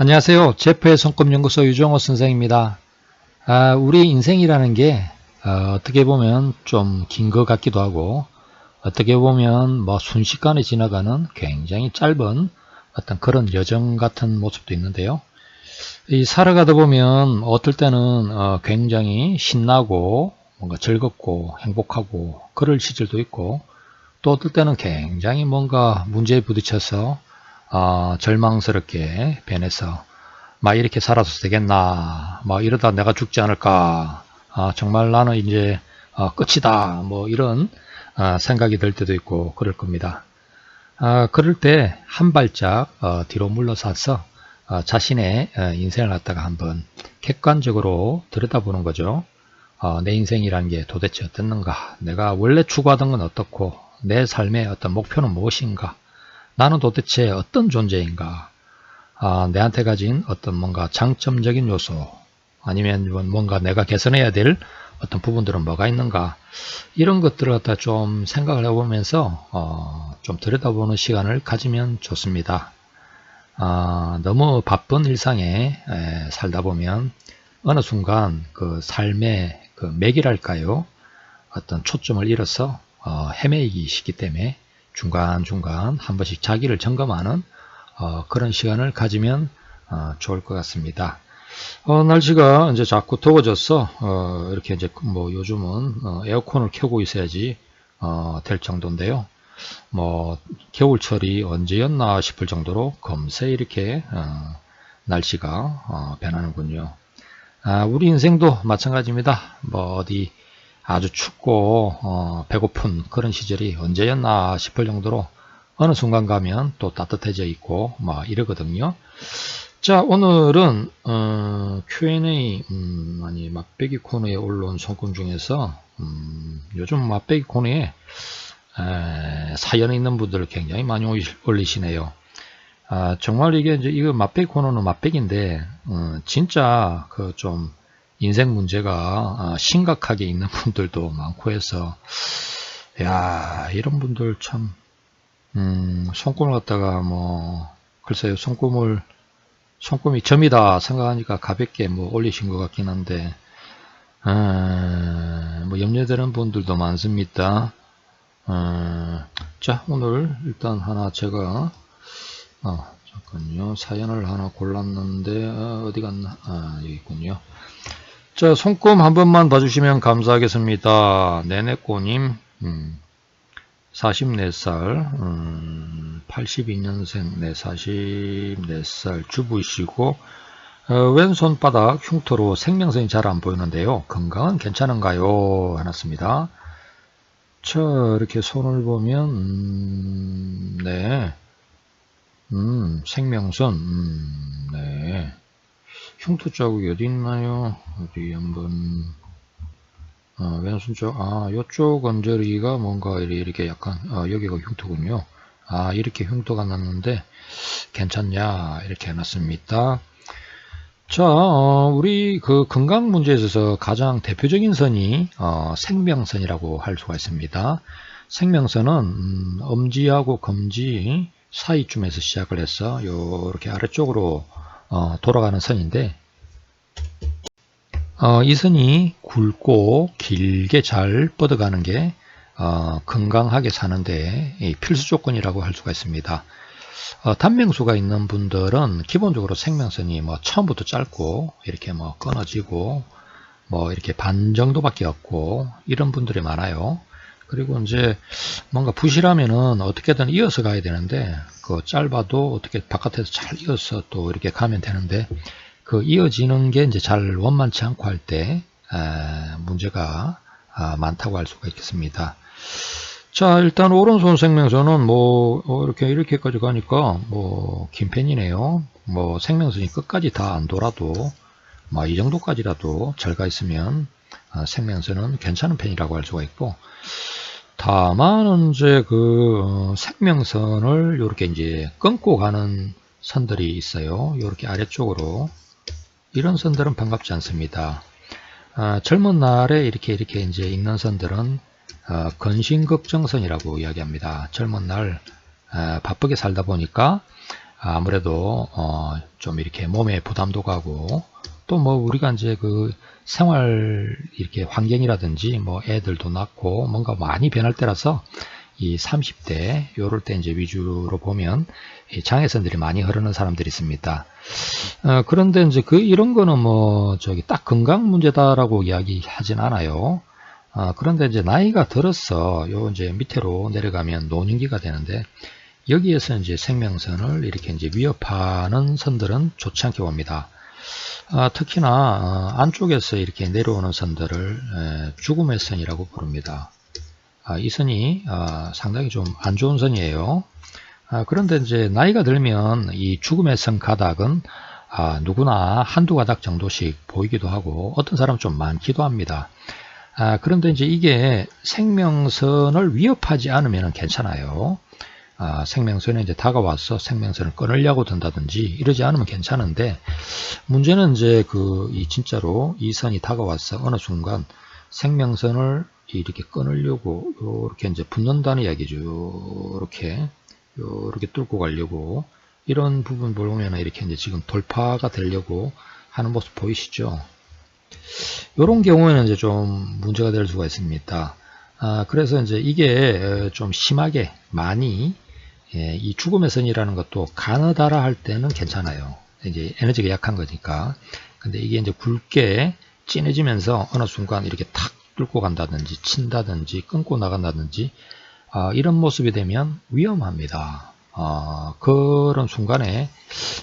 안녕하세요. 제프의 손금연구소 유정호 선생입니다. 아, 우리 인생이라는 게 어, 떻게 보면 좀 긴 것 같기도 하고 어떻게 보면 뭐 순식간에 지나가는 굉장히 짧은 어떤 그런 여정 같은 모습도 있는데요. 이 살아가다 보면 어떨 때는 어, 굉장히 신나고 뭔가 즐겁고 행복하고 그럴 시절도 있고 또 어떨 때는 굉장히 뭔가 문제에 부딪혀서 어, 절망스럽게 변해서 막 이렇게 살아도 되겠나? 뭐 이러다 내가 죽지 않을까? 아, 정말 나는 이제 어, 끝이다. 뭐 이런 아, 생각이 들 때도 있고 그럴 겁니다. 아, 그럴 때 한 발짝 어, 뒤로 물러서서 어, 자신의 어, 인생을 갖다가 한번 객관적으로 들여다보는 거죠. 어, 내 인생이라는 게 도대체 어떻는가? 내가 원래 추구하던 건 어떻고 내 삶의 어떤 목표는 무엇인가 나는 도대체 어떤 존재인가? 아, 내한테 가진 어떤 뭔가 장점적인 요소, 아니면 뭔가 내가 개선해야 될 어떤 부분들은 뭐가 있는가? 이런 것들을 갖다 좀 생각을 해보면서 어, 좀 들여다보는 시간을 가지면 좋습니다. 아, 너무 바쁜 일상에 에, 살다 보면 어느 순간 그 삶의 그 맥이랄까요? 어떤 초점을 잃어서 어, 헤매이기 쉽기 때문에 중간중간 한 번씩 자기를 점검하는 어, 그런 시간을 가지면 어, 좋을 것 같습니다. 어, 날씨가 이제 자꾸 더워져서 어, 이렇게 이제 뭐 요즘은 어, 에어컨을 켜고 있어야지 어, 될 정도인데요. 뭐 겨울철이 언제였나 싶을 정도로 검새 이렇게 날씨가 변하는군요. 아, 우리 인생도 마찬가지입니다. 뭐 어디 아주 춥고 어, 배고픈 그런 시절이 언제였나 싶을 정도로 어느 순간 가면 또 따뜻해져 있고 뭐 이러거든요. 자 오늘은 어, Q&A 음, 아니 맛배기 코너에 올라온 손금 중에서 음, 요즘 맛배기 코너에 에, 사연 있는 분들 굉장히 많이 올리시네요. 아, 정말 이게 이제 이거 맛배기 코너는 맛배기인데 어, 진짜 그 좀 인생 문제가 아, 심각하게 있는 분들도 많고 해서 야 이런 분들 참 음, 손금을 갖다가 뭐 글쎄요 손금을 손금이 점이다 생각하니까 가볍게 뭐 올리신 것 같긴 한데 아, 뭐 염려되는 분들도 많습니다. 아, 자 오늘 일단 하나 제가 어, 잠깐요 사연을 하나 골랐는데 어, 디 갔나 아 여기 있군요. 자, 손금 한 번만 봐주시면 감사하겠습니다. 네네꼬님, 음, 44살, 음, 82년생, 네, 44살 주부이시고, 어, 왼손바닥 흉터로 생명선이 잘 안 보이는데요. 건강은 괜찮은가요? 해놨습니다. 자, 이렇게 손을 보면, 음, 네. 음, 생명선, 음, 네. 흉터 자국이 어디 있나요? 어디 한번 어, 왼손 쪽, 아, 요쪽 언저리가 뭔가 이렇게 약간, 어, 여기가 흉터군요. 아, 이렇게 흉터가 났는데, 괜찮냐, 이렇게 해놨습니다. 자, 어, 우리 그 건강 문제에 있어서 가장 대표적인 선이, 어, 생명선이라고 할 수가 있습니다. 생명선은, 음, 엄지하고 검지 사이쯤에서 시작을 해서, 요렇게 아래쪽으로 어, 돌아가는 선인데 어, 이 선이 굵고 길게 잘 뻗어가는 게 어, 건강하게 사는데 필수 조건이라고 할 수가 있습니다. 어, 단명수가 있는 분들은 기본적으로 생명선이 뭐 처음부터 짧고 이렇게 뭐 끊어지고 뭐 이렇게 반 정도밖에 없고 이런 분들이 많아요. 그리고 이제 뭔가 부실하면은 어떻게든 이어서 가야 되는데 그 짧아도 어떻게 바깥에서 잘 이어서 또 이렇게 가면 되는데 그 이어지는 게 이제 잘 원만치 않고 할 때 문제가 아, 많다고 할 수가 있겠습니다. 자 일단 오른손 생명선은 뭐 어, 이렇게 이렇게까지 가니까 뭐 긴 편이네요. 뭐 생명선이 끝까지 다 안 돌아도 뭐 이 정도까지라도 잘 가 있으면 아, 생명선은 괜찮은 편이라고 할 수가 있고 다만 이제 그 어, 생명선을 이렇게 이제 끊고 가는 선들이 있어요. 이렇게 아래쪽으로 이런 선들은 반갑지 않습니다. 아, 젊은 날에 이렇게 이렇게 이제 있는 선들은 어, 근심걱정선이라고 이야기합니다. 젊은 날 아, 바쁘게 살다 보니까 아무래도 어, 좀 이렇게 몸에 부담도 가고 또 뭐 우리가 이제 그 생활 이렇게 환경이라든지 뭐 애들도 낳고 뭔가 많이 변할 때라서 이 30대 요럴 때 이제 위주로 보면 장애선들이 많이 흐르는 사람들이 있습니다. 어, 그런데 이제 그 이런 거는 뭐 저기 딱 건강 문제다라고 이야기하진 않아요. 어, 그런데 이제 나이가 들어서 요 이제 밑으로 내려가면 노년기가 되는데 여기에서 이제 생명선을 이렇게 이제 위협하는 선들은 좋지 않게 봅니다. 아, 특히나 어, 안쪽에서 이렇게 내려오는 선들을 에, 죽음의 선이라고 부릅니다. 아, 이 선이 아, 상당히 좀 안 좋은 선이에요. 아, 그런데 이제 나이가 들면 이 죽음의 선 가닥은 아, 누구나 한두 가닥 정도씩 보이기도 하고 어떤 사람은 좀 많기도 합니다. 아, 그런데 이제 이게 생명선을 위협하지 않으면 괜찮아요. 아, 생명선에 이제 다가와서 생명선을 끊으려고 든다든지 이러지 않으면 괜찮은데 문제는 이제 그 이 진짜로 이 선이 다가와서 어느 순간 생명선을 이렇게 끊으려고 이렇게 이제 붙는다는 이야기죠. 이렇게 이렇게 뚫고 가려고 이런 부분 보면 이렇게 이제 지금 돌파가 되려고 하는 모습 보이시죠? 이런 경우에는 이제 좀 문제가 될 수가 있습니다. 아, 그래서 이제 이게 좀 심하게 많이 예, 이 죽음의 선이라는 것도 가느다라 할 때는 괜찮아요. 이제 에너지가 약한 거니까. 근데 이게 이제 굵게 진해지면서 어느 순간 이렇게 탁 뚫고 간다든지 친다든지 끊고 나간다든지 아, 이런 모습이 되면 위험합니다. 아, 그런 순간에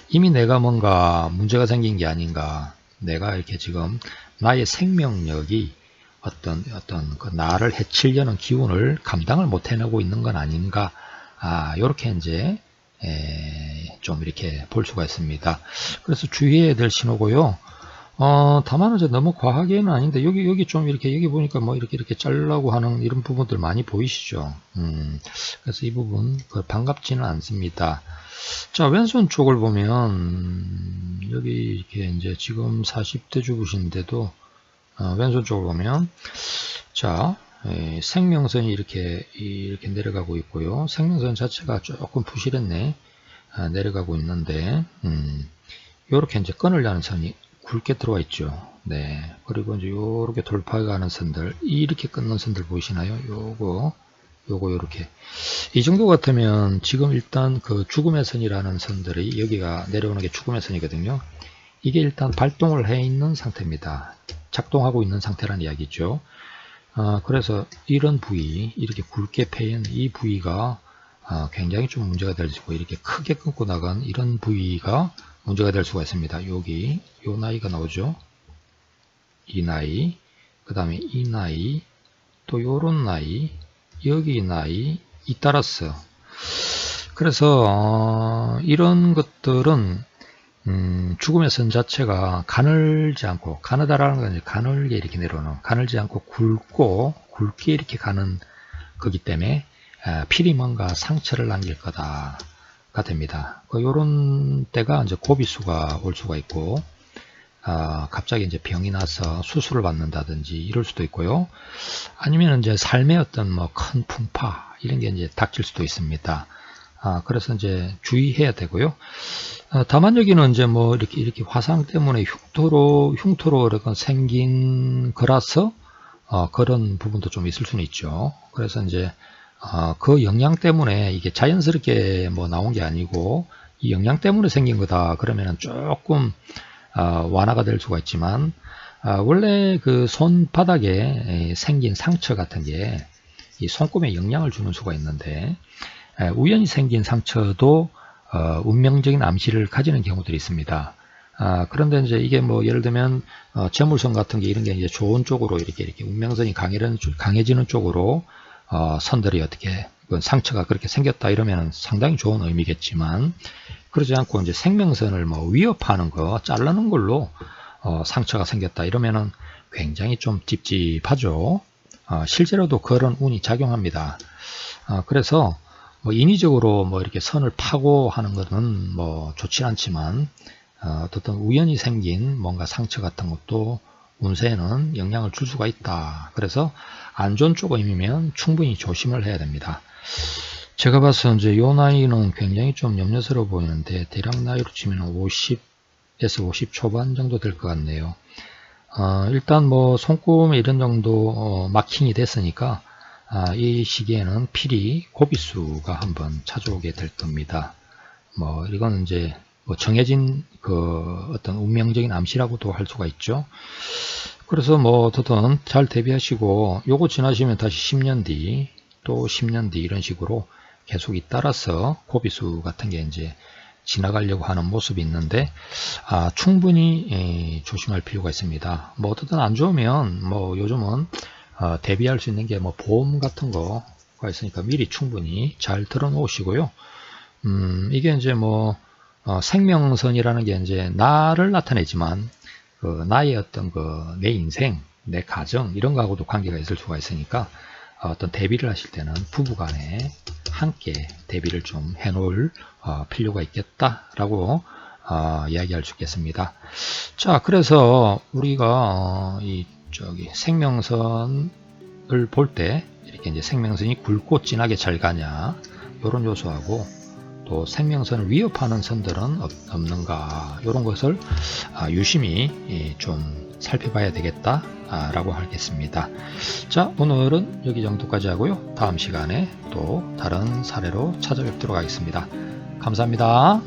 이미 내가 뭔가 문제가 생긴 게 아닌가 내가 이렇게 지금 나의 생명력이 어떤 어떤 그 나를 해치려는 기운을 감당을 못 해내고 있는 건 아닌가 아, 이렇게 이제 에, 좀 이렇게 볼 수가 있습니다. 그래서 주의해야 될 신호고요. 어, 다만 이제 너무 과하게는 아닌데 여기 여기 좀 이렇게 여기 보니까 뭐 이렇게 이렇게 잘라고 하는 이런 부분들 많이 보이시죠? 음, 그래서 이 부분 그 반갑지는 않습니다. 자 왼손 쪽을 보면 여기 이렇게 이제 지금 40대 주부신데도 어, 왼손 쪽을 보면 자 예, 생명선이 이렇게 이렇게 내려가고 있고요. 생명선 자체가 조금 부실했네. 아, 내려가고 있는데 음, 이렇게 이제 끊으려는 선이 굵게 들어와 있죠. 네. 그리고 이제 요렇게 돌파가는 선들, 이렇게 끊는 선들 보이시나요? 요거, 요거 요렇게. 이 정도 같으면 지금 일단 그 죽음의 선이라는 선들이 여기가 내려오는 게 죽음의 선이거든요. 이게 일단 발동을 해 있는 상태입니다. 작동하고 있는 상태란 이야기죠. 아, 그래서 이런 부위, 이렇게 굵게 패인 이 부위가 아, 굉장히 좀 문제가 될수 있고 이렇게 크게 끊고 나간 이런 부위가 문제가 될 수가 있습니다. 여기 요 나이가 나오죠. 이 나이, 그 다음에 이 나이, 또 요런 나이, 여기 나이 잇따랐어. 그래서 어, 이런 것들은 음, 죽음의 선 자체가 가늘지 않고 가느다라는 건 가늘게 이렇게 내려오는 가늘지 않고 굵고 굵게 이렇게 가는 거기 때문에 아, 필히 뭔가 상처를 남길 거다가 됩니다. 그 때가 이제 고비수가 올 수가 있고 아, 갑자기 이제 병이 나서 수술을 받는다든지 이럴 수도 있고요. 아니면 이제 삶의 어떤 뭐 큰 풍파 이런 게 이제 닥칠 수도 있습니다. 아, 그래서 이제 주의해야 되고요. 아, 다만 여기는 이제 뭐 이렇게 이렇게 화상 때문에 흉터로 흉터로 이렇게 생긴 거라서 어, 그런 부분도 좀 있을 수는 있죠. 그래서 이제 어, 그 영양 때문에 이게 자연스럽게 뭐 나온 게 아니고 이 영양 때문에 생긴 거다 그러면은 조금 어, 완화가 될 수가 있지만 어, 원래 그 손바닥에 생긴 상처 같은 게 이 손금에 영향을 주는 수가 있는데 우연히 생긴 상처도 어, 운명적인 암시를 가지는 경우들이 있습니다. 아, 그런데 이제 이게 뭐 예를 들면 어, 재물선 같은 게 이런 게 이제 좋은 쪽으로 이렇게 이렇게 운명선이 강해지는, 강해지는 쪽으로 어, 선들이 어떻게 그 상처가 그렇게 생겼다 이러면 상당히 좋은 의미겠지만 그러지 않고 이제 생명선을 뭐 위협하는 거 자르는 걸로 어, 상처가 생겼다 이러면은 굉장히 좀 찝찝하죠. 어, 실제로도 그런 운이 작용합니다. 어, 그래서 뭐 인위적으로 뭐 이렇게 선을 파고 하는 것은 뭐 좋지 않지만 어, 어떤 우연히 생긴 뭔가 상처 같은 것도 운세에는 영향을 줄 수가 있다. 그래서 안 좋은 쪽임이면 충분히 조심을 해야 됩니다. 제가 봐서 이제 요 나이는 굉장히 좀 염려스러워 보이는데 대략 나이로 치면 50에서 50 초반 정도 될 것 같네요. 어, 일단 뭐 손금에 이런 정도 어, 마킹이 됐으니까 아, 이 시기에는 필히 고비수가 한번 찾아오게 될 겁니다. 뭐 이건 이제 뭐 정해진 그 어떤 운명적인 암시라고도 할 수가 있죠. 그래서 뭐 어떻든 잘 대비하시고 요거 지나시면 다시 10년 뒤 또 10년 뒤 이런 식으로 계속 잇따라서 고비수 같은 게 이제 지나가려고 하는 모습이 있는데 아, 충분히 에, 조심할 필요가 있습니다. 뭐 어떻든 안 좋으면 뭐 요즘은 어, 대비할 수 있는 게 뭐 보험 같은 거가 있으니까 미리 충분히 잘 들어 놓으시고요. 음, 이게 이제 뭐 어, 생명선이라는 게 이제 나를 나타내지만 그 나의 어떤 그 내 인생, 내 가정 이런 거하고도 관계가 있을 수가 있으니까 어, 어떤 대비를 하실 때는 부부간에 함께 대비를 좀 해놓을 어, 필요가 있겠다라고 어, 이야기할 수 있겠습니다. 자, 그래서 우리가 어, 이 저기 생명선을 볼 때 이렇게 이제 생명선이 굵고 진하게 잘 가냐 이런 요소하고 또 생명선을 위협하는 선들은 없- 없는가 이런 것을 아, 유심히 예, 좀 살펴봐야 되겠다라고 하겠습니다. 자 오늘은 여기 정도까지 하고요. 다음 시간에 또 다른 사례로 찾아뵙도록 하겠습니다. 감사합니다.